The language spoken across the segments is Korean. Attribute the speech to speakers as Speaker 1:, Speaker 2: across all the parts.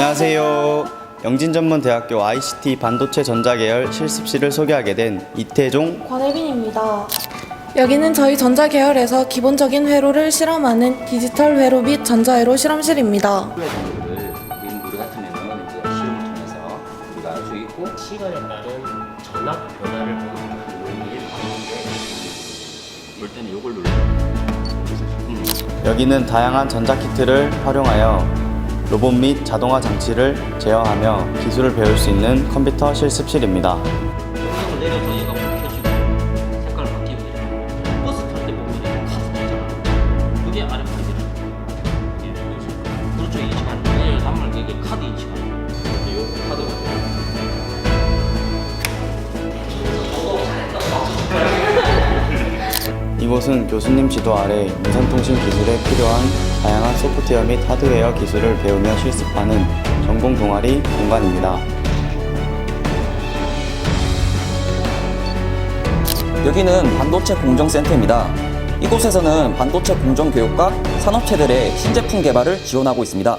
Speaker 1: 안녕하세요. 영진전문대학교 ICT 반도체 전자계열 실습실을 소개하게 된 이태종
Speaker 2: 권혜빈입니다. 여기는 저희 전자 계열에서 기본적인 회로를 실험하는 디지털 회로 및 전자회로 실험실입니다.
Speaker 3: 우리 우리 같으면은 이제 시험을 통해서 우리가 알 수 있고
Speaker 4: 시간에 따른 전압 변화를 보는
Speaker 3: 때는 요걸 눌러. 음.
Speaker 1: 여기는 다양한 전자키트를 활용하여 로봇 및 자동화 장치를 제어하며 기술을 배울 수 있는 컴퓨터 실습실입니다.
Speaker 3: 영상을 내려서 얘가 막 켜지고 색깔 바뀌고 이래. 버스 탈 때 보면 이렇게 카드 있잖아. 그게 아래 카드잖아. 이게 인식. 그렇죠 단말 이게 카드. 근데 요 카드가
Speaker 1: 이곳은 교수님 지도 아래 무선통신 기술에 필요한 다양한 소프트웨어 및 하드웨어 기술을 배우며 실습하는 전공 동아리 공간입니다.
Speaker 5: 여기는 반도체 공정센터입니다. 이곳에서는 반도체 공정 교육과 산업체들의 신제품 개발을 지원하고 있습니다.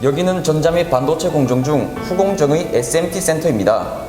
Speaker 5: 여기는 전자 및 반도체 공정 중 후공정의 SMT 센터입니다.